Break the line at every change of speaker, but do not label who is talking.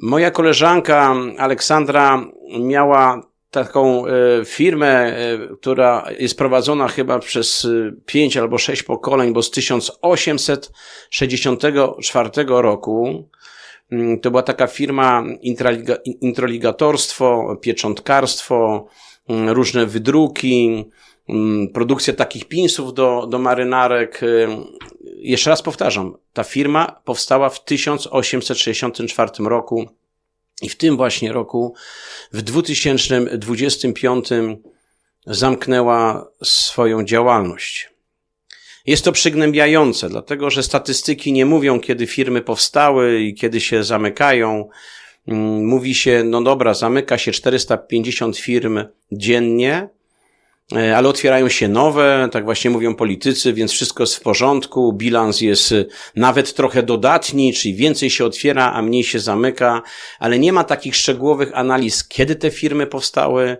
Moja koleżanka Aleksandra miała taką e, firmę, e, która jest prowadzona chyba przez e, pięć albo sześć pokoleń, bo z 1864 roku mm, to była taka firma introligatorstwo, pieczątkarstwo, mm, różne wydruki, mm, produkcja takich pinsów do, do marynarek. Jeszcze raz powtarzam, ta firma powstała w 1864 roku i w tym właśnie roku, w 2025, zamknęła swoją działalność. Jest to przygnębiające, dlatego że statystyki nie mówią, kiedy firmy powstały i kiedy się zamykają. Mm, Mówi się, no dobra, zamyka się 450 firm dziennie, ale otwierają się nowe, tak właśnie mówią politycy, więc wszystko jest w porządku, bilans jest y, nawet trochę dodatni, czyli więcej się otwiera, a mniej się zamyka, ale nie ma takich szczegółowych analiz, kiedy te firmy powstały,